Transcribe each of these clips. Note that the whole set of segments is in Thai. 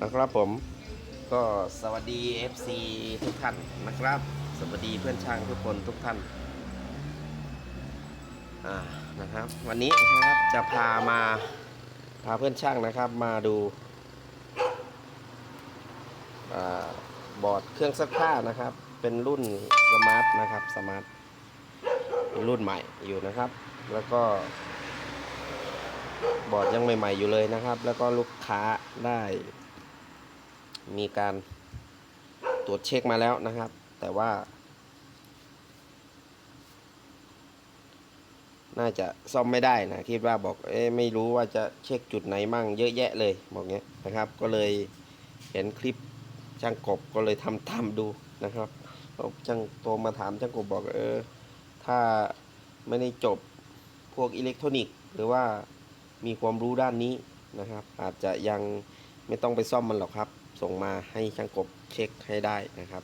นะครับผมก็สวัสดี FC ทุกท่านนะครับ สวัสดีเพื่อนช่างทุกคนทุกท่านอ่านะครับ วันนี้นะครับจะพามาพาเพื่อนช่างนะครับมาดูอบอร์ดเครื่องซักผ้านะครับ เป็นรุ่นสมาร์ทนะครับสมาร์ทรุ่นใหม่อยู่นะครับ แล้วก็ บอร์ดยังใหม่ ๆ อยู่เลยนะครับ แล้วก็ลูกค้าได้ มีการตรวจเช็คมาแล้วนะครับ แต่ว่า น่าจะซ่อมไม่ได้นะคิดว่าบอกเอ๊ไม่รู้ว่าจะเช็คจุดไหนมั่งเยอะแยะเลยบอกเงี้ยนะครับ ก็เลยเห็นคลิปช่างกบก็เลยทำตามดูนะครับแล้วช่างโทรมาถามช่างกบบอกเออ ถ้าไม่ได้จบพวกอิเล็กทรอนิกส์หรือว่า มีความรู้ด้านนี้นะครับ อาจจะยังไม่ต้องไปซ่อมมันหรอกครับ ส่งมาให้ช่างกบเช็คให้ได้นะครับ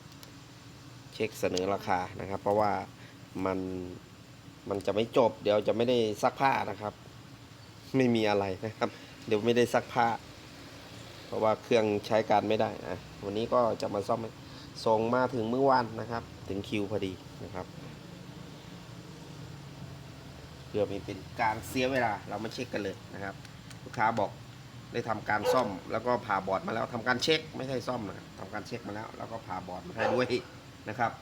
เช็คเสนอราคานะครับ เพราะว่ามันมันจะไม่จบ เดี๋ยวจะไม่ได้ซักผ้านะครับ ไม่มีอะไรนะครับ เดี๋ยวไม่ได้ซักผ้า เพราะว่าเครื่องใช้การไม่ได้อะวันนี้ก็จะมาซ่อมส่งมาถึงเมื่อวานนะครับ ถึงคิวพอดีนะครับ พื่อไม่เป็นการเสียเวลาเรามาเช็คกันเลยนะครับ ลูกค้าบอกได้ทำการซ่อมแล้วก็ผ่าบอร์ดมาแล้วทำการเช็คไม่ใช่ซ่อมนะทำการเช็คมาแล้ว แล้วก็ผ่าบอร์ดมาให้ด้วยนะครับ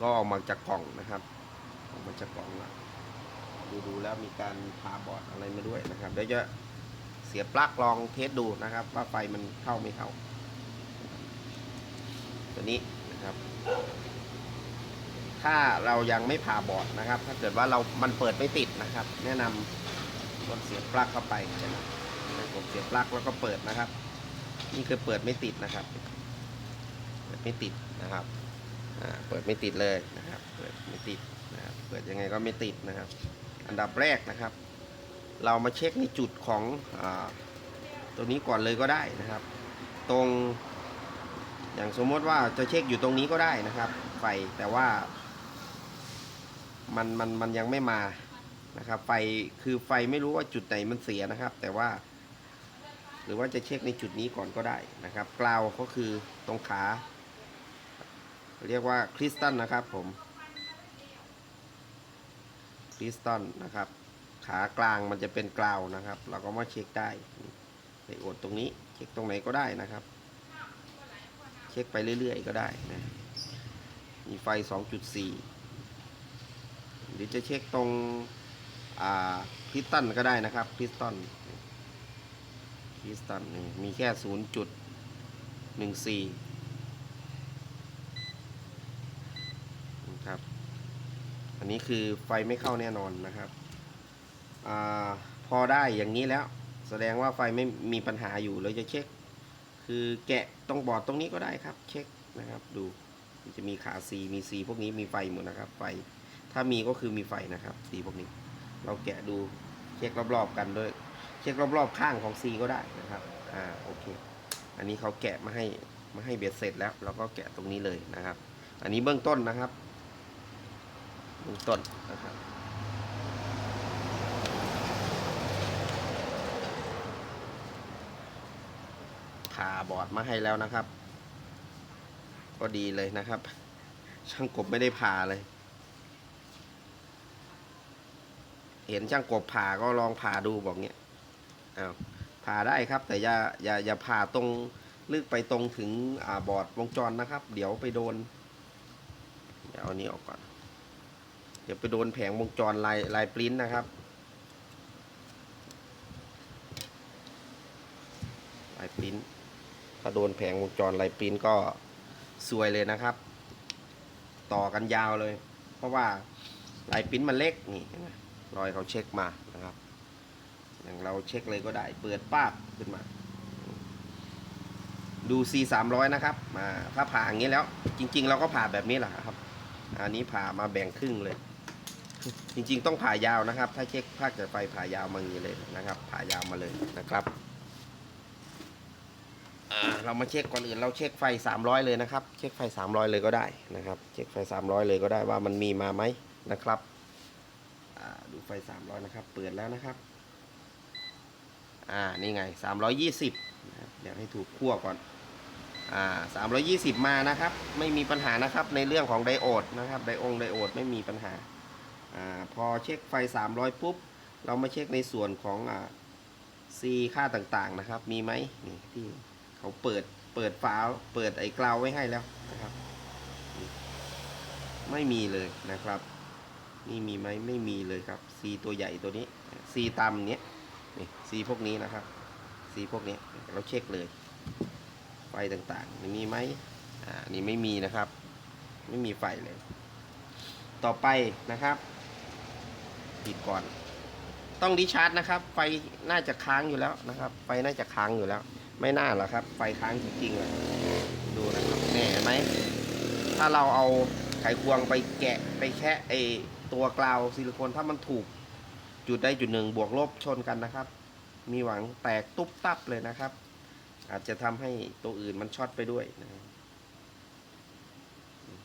ก็ออกมาจากกล่องนะครับออกมาจากกล่องแล้วดูดูแล้วมีการผ่าบอร์ดอะไรมาด้วยนะครับเดี๋ยวจะเสียบปลั๊กลองเทสดูนะครับ ว่าไฟมันเข้าไม่เข้าตัวนี้นะครับ ถ้าเรายังไม่ผ่าบอร์ดนะครับ ถ้าเกิดว่าเรา มันเปิดไม่ติดนะครับ แนะนำกดเสียบปลั๊กเข้าไปใช่ไหมกดเสียบปลั๊กแล้วก็เปิดนะครับ นี่คือเปิดไม่ติดนะครับ เปิดไม่ติดนะครับเปิดไม่ติดเลยนะครับ เปิดไม่ติดนะครับ เปิดยังไงก็ไม่ติดนะครับ อันดับแรกนะครับ เรามาเช็คในจุดของอตัวนี้ก่อนเลยก็ได้นะครับ ตรงอย่างสมมติว่าจะเช็คอยู่ตรงนี้ก็ได้นะครับ ไฟแต่ว่า มันมันมันยังไม่มานะครับ ไฟคือไฟไม่รู้ว่าจุดไหนมันเสียนะครับ แต่ว่า หรือว่าจะเช็คในจุดนี้ก่อนก็ได้นะครับกราวก็คือตรงขา เรียกว่าคริสตัลนะครับ ผมคริสตัลนะครับ ขากลางมันจะเป็นกราวนะครับ เราก็มาเช็คได้ไปอดตรงนี้ เช็คตรงไหนก็ได้นะครับ เช็คไปเรื่อยๆก็ได้นะมีไฟ 2.4 หรือจะเช็คตรงพิสตันก็ได้นะครับพิสตันพิสตันนี่มีแค่0.14นะครับ อันนี้คือไฟไม่เข้าแน่นอนนะครับอพอได้อย่างนี้แล้ว แสดงว่าไฟไม่มีปัญหาอยู่เราจะเช็ค คือแกะตรงบอร์ดตรงนี้ก็ได้ครับ เช็คนะครับ ดูจะมีขาสีมีสีพวกนี้มีไฟหมดนะครับ ไฟ ถ้ามีก็คือมีไฟนะครับสีพวกนี้ เราแกะดูเช็ครอบๆกันด้วย เช็ครอบๆข้างของซีก็ได้นะครับ อ่าโอเค อันนี้เขาแกะมาให้มาให้เบ็ดเสร็จแล้วเราก็แกะตรงนี้เลยนะครับ อันนี้เบื้องต้นนะครับเบื้องต้นนะครับผ่าบอร์ดมาให้แล้วนะครับ ก็ดีเลยนะครับ ช่างกบไม่ได้ผ่าเลย เห็นช่างกบผ่าก็ลองผ่าดูบอกเนี้ยอ้าวผ่าได้ครับ แต่อย่าอย่าอย่าผ่าตรงลึกไปตรงถึงอ่าบอร์ดวงจรนะครับ เดี๋ยวไปโดน เดี๋ยวเอานี้ออกก่อน เดี๋ยวไปโดนแผงวงจรลายลายปริ้นนะครับลายปริ้นถ้าโดนแผงวงจรลายปริ้นก็ซวยเลยนะครับ ต่อกันยาวเลย เพราะว่าลายปริ้นมันเล็กนี่เห็นไหม รอยเขาเช็คมานะครับ อย่างเราเช็คเลยก็ได้ เปิดป้าบขึ้นมา ดู C 3 0 0นะครับมาถ้าผ่าอย่างนี้แล้ว จริง ๆ เราก็ผ่าแบบนี้แหละครับ อันนี้ผ่ามาแบ่งครึ่งเลย จริง ๆ ต้องผ่ายาวนะครับ ถ้าเช็คภาคจากไฟผ่ายาวมาอย่างนี้เลยนะครับ ผ่ายาวมาเลยนะครับเรามาเช็คก่อนอื่นเราเช็คไฟ 300 เลยนะครับ เช็คไฟ 300 เลยก็ได้นะครับ เช็คไฟ 300 เลยก็ได้ว่ามันมีมาไหมนะครับ ดูไฟ 300 นะครับ เปิดแล้วนะครับ อ่า นี่ไง 320นะครับอยากให้ถูกขั้วก่อน อ่าสามยี่สิบมานะครับ ไม่มีปัญหานะครับในเรื่องของไดโอดนะครับ ไดองไดโอดไม่มีปัญหา อ่า พอเช็คไฟ 300 ปุ๊บ เรามาเช็คในส่วนของ อ่า C ค่าต่างๆนะครับ มีไหมนี่ที่เขาเปิดเปิดฝาเปิดไอ้กราวไว้ให้แล้วนะครับ ไม่มีเลยนะครับ นี่มีไหมไม่มีเลยครับ C ตัวใหญ่ตัวนี้ C ตามเนี้ยนี่ C พวกนี้นะครับ C พวกนี้เราเช็คเลย ไฟต่างๆมีไหมอ่านี่ไม่มีนะครับ ไม่มีไฟเลย ต่อไปนะครับปิดก่อน ต้องดิชาร์จนะครับ ไฟน่าจะค้างอยู่แล้วนะครับ ไฟน่าจะค้างอยู่แล้ว ไม่น่าหรอกครับ ไฟค้างจริงๆเลยดูนะครับนี่เห็นไหมถ้าเราเอาไขควงไปแกะไปแค่ไอ ตัวกราวซิลิโคนถ้ามันถูกจุดได้จุดหนึ่งบวกลบชนกันนะครับ มีหวังแตกตุ๊บตับเลยนะครับ อาจจะทำให้ตัวอื่นมันช็อตไปด้วยนะครับ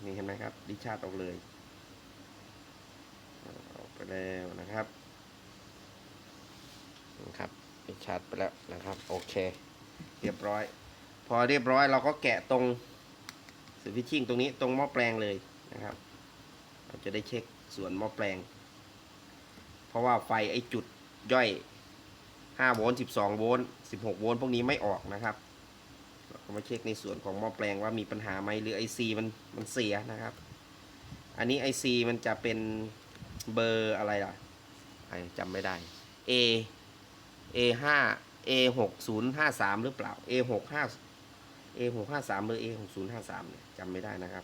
นี่เห็นไหมครับ ดิชาร์ออกเลยออกไปแล้วนะครับนะครับดิชาร์ไปแล้วนะครับ โอเค เรียบร้อย พอเรียบร้อยเราก็แกะตรงสวิตชิ่งตรงนี้ตรงหม้อแปลงเลยนะครับ เราจะได้เช็ค ส่วนหม้อแปลง เพราะว่าไฟไอจุดย่อย 5 โวลต์ 12 โวลต์ 16 โวลต์พวกนี้ไม่ออกนะครับ เราก็มาเช็คในส่วนของหม้อแปลงว่ามีปัญหาไหมหรือ IC มันมันเสียนะครับ อันนี้ IC มันจะเป็นเบอร์อะไรล่ะไอจำไม่ได้ A A 5 A 6 0 5 3หรือเปล่า A 6 5 A 6 5 3หรือ A 6 0 5 3เนี่ยจำไม่ได้นะครับ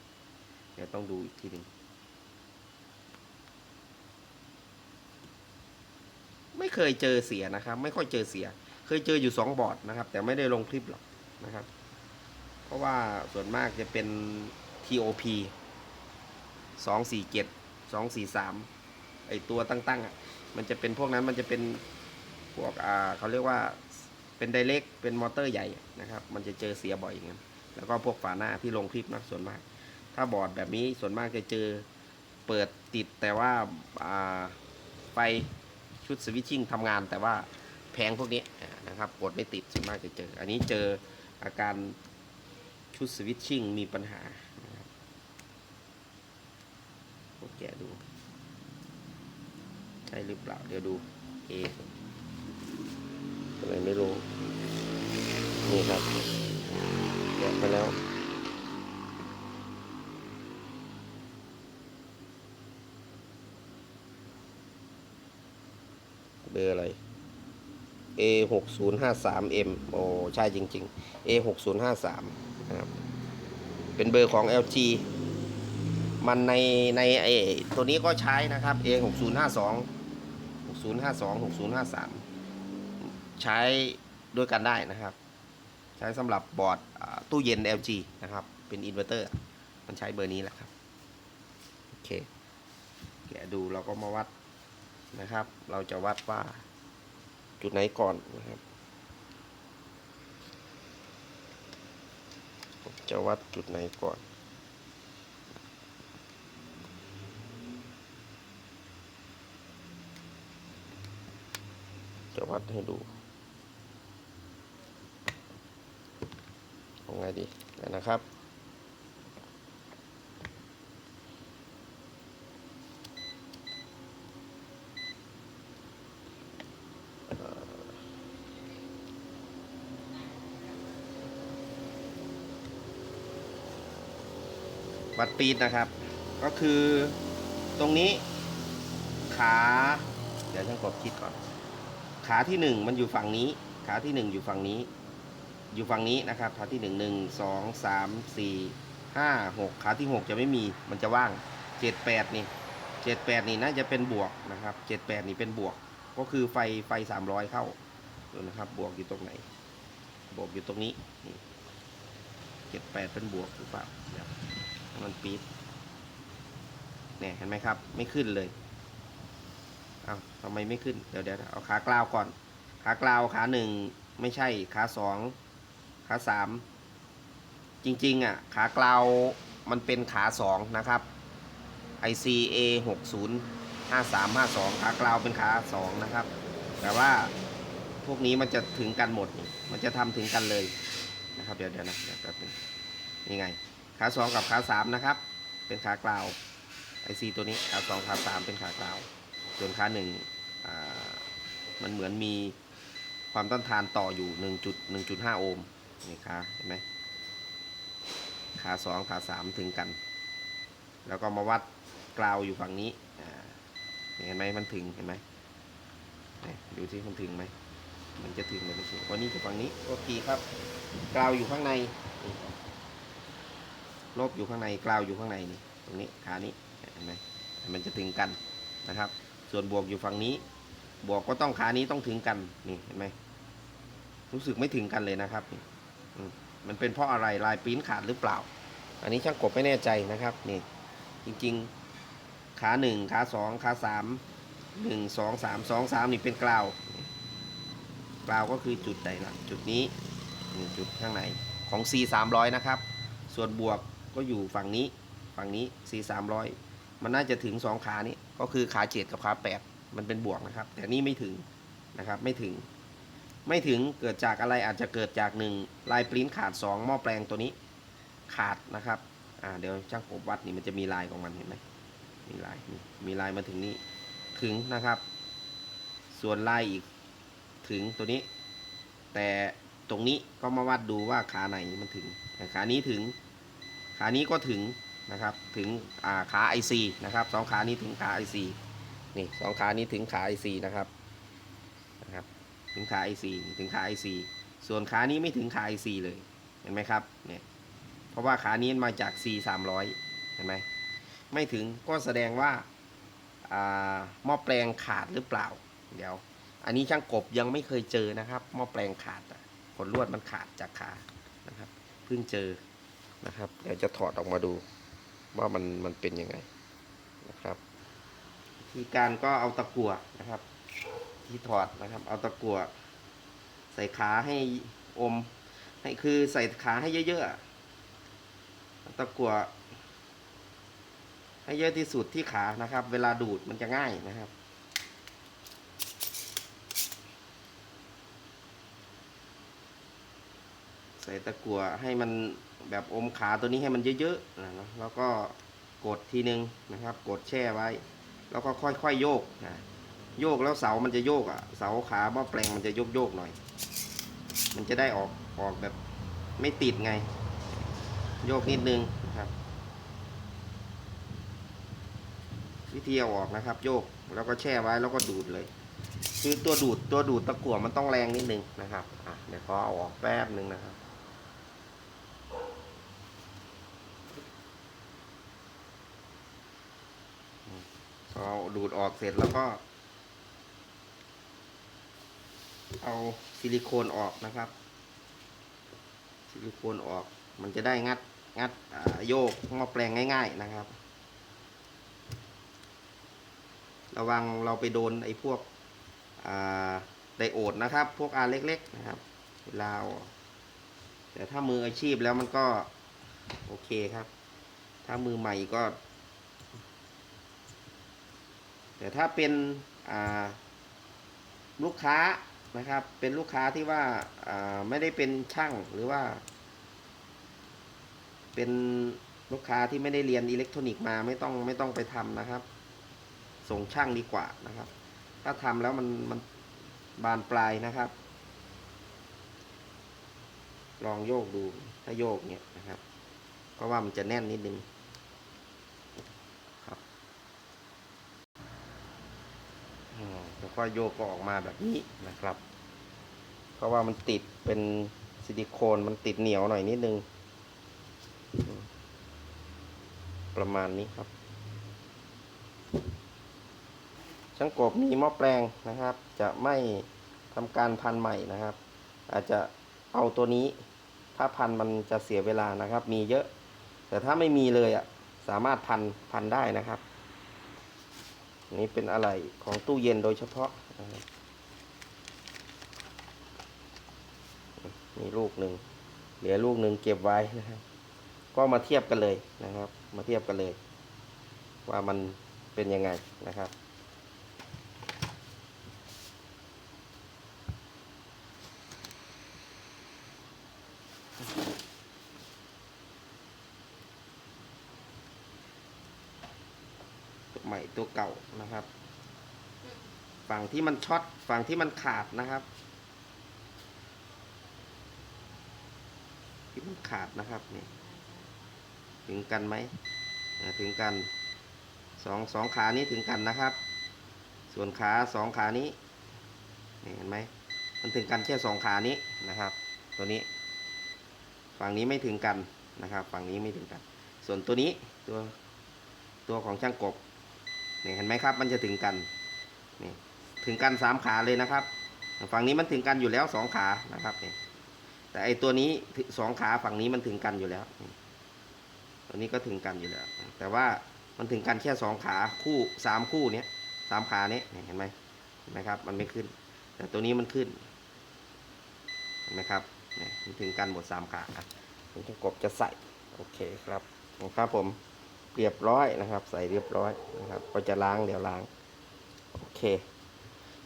เดี๋ยวต้องดูอีกทีหนึ่ง ไม่ เคยเจอเสียนะครับ ไม่ค่อยเจอเสีย เคยเจออยู่สองบอร์ดนะครับ แต่ไม่ได้ลงคลิปหรอกนะครับ เพราะว่าส่วนมากจะเป็น TOP สองสี่เจ็ดสองสี่สามไอตัวตั้งๆอะมันจะเป็นพวกนั้นมันจะเป็นพวกอ่าเขาเรียกว่าเป็นไดเ c กเป็นมอเตอร์ใหญ่นะครับ มันจะเจอเสียบ่อยอย่างนั้นแล้วก็พวกฝาหน้าที่ลงคลิปนะส่วนมาก ถ้าบอร์ดแบบนี้ส่วนมากจะเจอเปิดติดแต่ว่าอ่าไฟ ชุดสวิตชิ่งทำงานแต่ว่าแพงพวกนี้นะครับกดไม่ติดส่วนมากจะเจอ อันนี้เจออาการชุดสวิตชิ่งมีปัญหานะครับกแกดู ใช่หรือเปล่า เดี๋ยวดูเออะไรไม่รู้ นี่ครับแกะไปแล้ว เบอร์อะไร A 6 0 5 3 M โอ้ใช่จริง ๆ A 6 0 5 3 นะครับ เป็นเบอร์ของ LG มันในในไอตัวนี้ก็ใช้นะครับ A 6 0 5 2 6 0 5 2 6 0 5 3 ใช้ด้วยกันได้นะครับ ใช้สำหรับบอร์ดตู้เย็น LG นะครับ เป็นอินเวอร์เตอร์ มันใช้เบอร์นี้แหละครับ โอเค แกะดูเราก็มาวัด นะครับ เราจะวัดว่าจุดไหนก่อนนะครับจะวัดจุดไหนก่อนจะวัดให้ดูเอาไงดีนะครับ วัดปีดนะครับ ก็คือตรงนี้ขา เดี๋ยวฉันกดคิดก่อน ขาที่หนึ่งมันอยู่ฝั่งนี้ ขาที่หนึ่งอยู่ฝั่งนี้ อยู่ฝั่งนี้นะครับ ขาที่หนึ่งหนึ่งสองสามสี่ห้าหกขาที่หกจะไม่มีมันจะว่างเจ็ดแปดนี่เจ็ดแปดนี่น่าจะเป็นบวกนะครับเจ็ดแปดนี่เป็นบวก ก็คือไฟไฟสามร้อยเข้าดูนะครับ บวกอยู่ตรงไหน บวกอยู่ตรงนี้เจ็ดแปดเป็นบวกหรือเปล่า มันปีดเนี่ยเห็นไหมครับ ไม่ขึ้นเลยเอาทำไมไม่ขึ้น เดี๋ยวเดี๋ยวเอาขากลาวก่อน ขากลาวขาหนึ่งไม่ใช่ขาสองขาสามจริงๆอะขากลาวมันเป็นขาสองนะครับ ICA หกศูนย์ห้าสามห้าสองขากลาวเป็นขาสองนะครับ แต่ว่าพวกนี้มันจะถึงกันหมด มันจะทำถึงกันเลยนะครับ เดี๋ยวเดี๋ยวนะเดี๋ยวแป๊บนึงนี่ไง ขาสองกับขาสามนะครับ เป็นขากล่าวไอซีตัวนี้ขาสองขาสามเป็นขากล่าว ส่วนขาหนึ่งอ่ามันเหมือนมีความต้านทานต่ออยู่1จุด1.5โอห์มนี่ขาเห็นไหมขาสองขาสามถึงกัน แล้วก็มาวัดกราวอยู่ฝั่งนี้เห็นไหมมันถึงเห็นไหมดูที่มันถึงไหมมันจะถึงหรือไม่ถึงวันนี้กับฝั่งนี้โอเคครับกราวอยู่ข้างในนี่ ลบอยู่ข้างในกราวอยู่ข้างในนี่ตรงนี้ขานี้เห็นไหมมันจะถึงกันนะครับ ส่วนบวกอยู่ฝั่งนี้ บวกก็ต้องขานี้ต้องถึงกันนี่เห็นไหมรู้สึกไม่ถึงกันเลยนะครับนี่มันเป็นเพราะอะไรลายปิ้นขาดหรือเปล่า อันนี้ช่างกบไม่แน่ใจนะครับนี่จริงๆขาหนึ่งขาสองขาสามหนึ่งสองสามสองสามนี่เป็นกราวกราวก็คือจุดใดล่ะจุดนี้จุดข้างในของ C 300 นะครับ ส่วนบวก ก็อยู่ฝั่งนี้ฝั่งนี้ C 300มันน่าจะถึงสองขานี้ก็คือขาเจ็ดกับขาแปดมันเป็นบวกนะครับ แต่นี่ไม่ถึงนะครับไม่ถึง ไม่ถึงเกิดจากอะไรอาจจะเกิดจากหนึ่งลายปริ้นขาดสองหม้อแปลงตัวนี้ขาดนะครับอ่าเดี๋ยวช่างกบวัดนี่มันจะมีลายของมันเห็นไหมมีลายมีลายมาถึงนี้ถึงนะครับ ส่วนลายอีกถึงตัวนี้ แต่ตรงนี้ก็มาวัดดูว่าขาไหนมันถึงขานี้ถึง ขานี้ก็ถึงนะครับถึงาขาไอซีนะครับสองขานี้ถึงขาไอซีนี่สองขานี้ถึงขาไอซีนะครับนะครับถึงขาไอซีถึงขาไอซีส่วนขานี้ไม่ถึงขาไอซีเลยเห็นไหมครับเนี่ยเพราะว่าขานี้มาจาก C 300เห็นไหมไม่ถึงก็แสดงว่าอ่าหม้อแปลงขาดหรือเปล่า เดี๋ยว อันนี้ช่างกบยังไม่เคยเจอนะครับหม้อแปลงขาดขนลวดมันขาดจากขานะครับเพิ่งเจอ นะครับ เดี๋ยวจะถอดออกมาดูว่ามันมันเป็นยังไงนะครับวิธีการก็เอาตะกั่วนะครับ ที่ถอดนะครับ เอาตะกั่วใส่ขาให้อม ให้คือใส่ขาให้เยอะๆตะกั่วให้เยอะที่สุดที่ขานะครับ เวลาดูดมันจะง่ายนะครับใส่ตะกั่วให้มัน แบบอมขาตัวนี้ให้มันเยอะๆนะแล้วก็กดทีนึงนะครับ กดแช่ไว้ แล้วก็ค่อยๆโยกนะโยกแล้วเสามันจะโยกอะ เสาขาหม้อแปลงมันจะโยกโยกๆหน่อย มันจะได้ออกออกแบบไม่ติดไง โยกนิดนึงนะครับ วิธีเอาออกนะครับ โยกแล้วก็แช่ไว้แล้วก็ดูดเลย คือตัวดูดตัวดูดตะกั่วมันต้องแรงนิดนึงนะครับอะเดี๋ยวขอเอาออกแป๊บนึงนะครับอืมพอเอา ดูดออกเสร็จแล้วก็ เอาซิลิโคนออกนะครับ ซิลิโคนออกมันจะได้งัดงัดโยกหม้อแปลงง่าย ๆนะครับ ระวังเราไปโดนไอ้พวกไดโอดนะครับ พวกอาเล็กๆนะครับเวลาแต่ถ้ามืออาชีพแล้วมันก็โอเคครับ ถ้ามือใหม่ก็ แต่ถ้าเป็นลูกค้านะครับ เป็นลูกค้าที่ว่าไม่ได้เป็นช่างหรือว่า เป็นลูกค้าที่ไม่ได้เรียนอิเล็กทรอนิกส์มาไม่ต้องไม่ต้องไปทำนะครับ ส่งช่างดีกว่านะครับ ถ้าทำแล้วมันมันบานปลายนะครับ ลองโยกดูถ้าโยกเนี่ยนะครับเพราะว่ามันจะแน่นนิดนึงครับอืมแล้ วก็โยกก็ออกมาแบบนี้นะครับ เพราะว่ามันติดเป็นซิลิโคนมันติดเหนียวหน่อยนิดนึง ประมาณนี้ครับ ช่างกบมีหม้อแปลงนะครับ จะไม่ทำการพันใหม่นะครับ อาจจะเอาตัวนี้ ถ้าพันมันจะเสียเวลานะครับ มีเยอะ แต่ถ้าไม่มีเลยอะสามารถพันพันได้นะครับ นี่เป็นอะไรของตู้เย็นโดยเฉพาะมีลูกหนึ่งเหลือลูกหนึ่งเก็บไว้นะครับ ก็มาเทียบกันเลยนะครับ มาเทียบกันเลย ว่ามันเป็นยังไงนะครับ ใหม่ตัวเก่านะครับ ฝั่งที่มันช็อตฝั่งที่มันขาดนะครับ ที่มันขาดนะครับนี่ถึงกันไหมถึงกันสองสองขานี้ถึงกันนะครับ ส่วนขาสองขานี้นี่เห็นไหมมันถึงกันแค่สองขานี้นะครับ ตัวนี้ ฝั่งนี้ไม่ถึงกันนะครับ ฝั่งนี้ไม่ถึงกัน ส่วนตัวนี้ตัวตัวของช่างกบ นี่เห็นไหมครับ มันจะถึงกันนี่ถึงกันสามขาเลยนะครับ ฝั่งนี้มันถึงกันอยู่แล้วสองขานะครับนี่แต่ไอตัวนี้สองขาฝั่งนี้มันถึงกันอยู่แล้วตัวนี้ก็ถึงกันอยู่แล้ว แต่ว่ามันถึงกันแค่สองขาคู่สามคู่เนี้ยสามขาเนี้ยนี่เห็นไหมเห็นไหมครับ มันไม่ขึ้น แต่ตัวนี้มันขึ้นเห็นไหมครับนี่มันถึงกันหมดสามขาผมจะกบจะใส่โอเคครับครับผม เรียบร้อยนะครับ ใส่เรียบร้อยนะครับ ก็จะล้างเดี๋ยวล้าง โอเค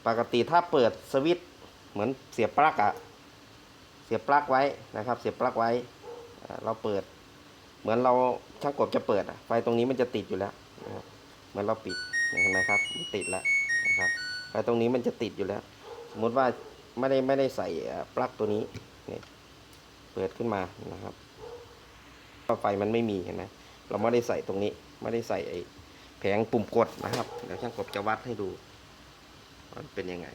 ปกติถ้าเปิดสวิตช์เหมือนเสียบปลั๊กอะเสียบปลั๊กไว้นะครับ เสียบปลั๊กไว้ เราเปิด เหมือนเราช่างกบจะเปิดอะไฟตรงนี้มันจะติดอยู่แล้วนะครับเหมือนเราปิดเห็นไหมครับมันติดแล้วนะครับไฟตรงนี้มันจะติดอยู่แล้ว สมมติว่าไม่ได้ไม่ได้ใส่ปลั๊กตัวนี้นี่เปิดขึ้นมานะครับก็ไฟมันไม่มีเห็นไหม เราไม่ได้ใส่ตรงนี้ ไม่ได้ใส่ไอ้แผงปุ่มกดนะครับเดี๋ยวช่างกบจะวัดให้ดูมันเป็นยังไง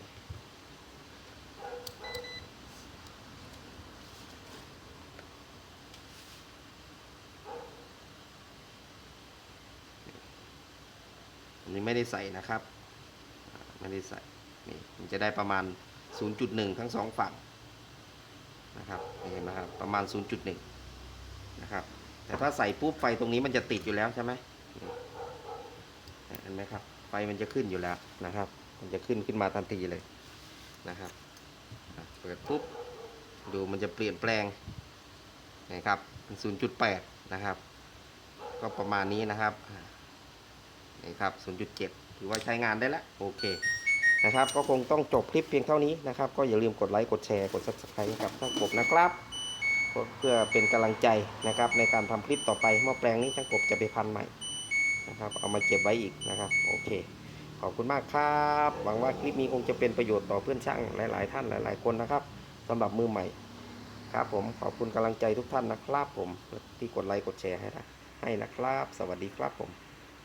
อันนี้ไม่ได้ใส่นะครับ ไม่ได้ใส่ นี่มันจะได้ประมาณ 0.1 ทั้งสองฝั่งนะครับเห็นไหมครับ ประมาณ 0.1 นะครับ แต่ถ้าใส่ปุ๊บไฟตรงนี้มันจะติดอยู่แล้วใช่ไหมเห็นไหมครับ ไฟมันจะขึ้นอยู่แล้วนะครับ มันจะขึ้นขึ้นมาทันทีเลยนะครับ เปิดปุ๊บดูมันจะเปลี่ยนแปลงนะครับเป็น0.8 นะครับ ก็ประมาณนี้นะครับนี่ครับ 0.7 ถือว่าใช้งานได้แล้ว โอเคนะครับ ก็คงต้องจบคลิปเพียงเท่านี้นะครับ ก็อย่าลืมกดไลค์ กดแชร์ กด subscribe กับช่างกบนะครับ เพื่อเป็นกำลังใจนะครับในการทำคลิปต่อไปหม้อแปลงนี้ช่างกบจะไปพันใหม่นะครับเอามาเก็บไว้อีกนะครับโอเค ขอบคุณมากครับ หวังว่าคลิปนี้คงจะเป็นประโยชน์ต่อเพื่อนช่างหลาย ๆ ท่านหลาย ๆ คนนะครับสำหรับมือใหม่ครับผมขอบคุณกำลังใจทุกท่านนะครับผมที่กดไลค์กดแชร์ให้นะให้นะครับ สวัสดีครับผม